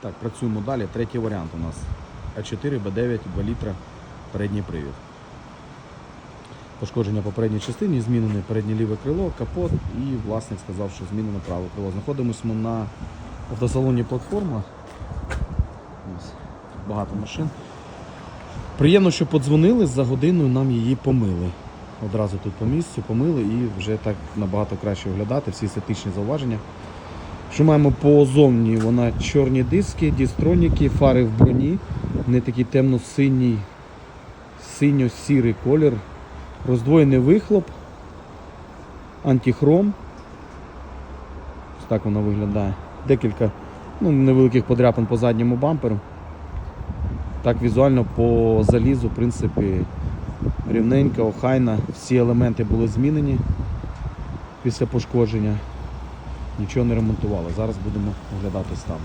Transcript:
Так, працюємо далі. Третій варіант у нас. А4, Б9, 2 літра, передній привід. Пошкодження по передній частині, змінене переднє ліве крило, капот і власник сказав, що змінено праве крило. Знаходимося ми на автосалоні платформа. Ось, багато машин. Приємно, що подзвонили, за годину нам її помили. Одразу тут по місцю помили і вже так набагато краще оглядати, всі естетичні зауваження. Що маємо по зовні? Вона чорні диски, дістроніки, фари в броні, не такий темно-синій, синьо-сірий колір, роздвоєний вихлоп, антихром. Ось так вона виглядає. Декілька ну, невеликих подряпин по задньому бамперу. Так візуально по залізу, в принципі, рівненька, охайна. Всі елементи були змінені після пошкодження. Нічого не ремонтували. Зараз будемо оглядати стан.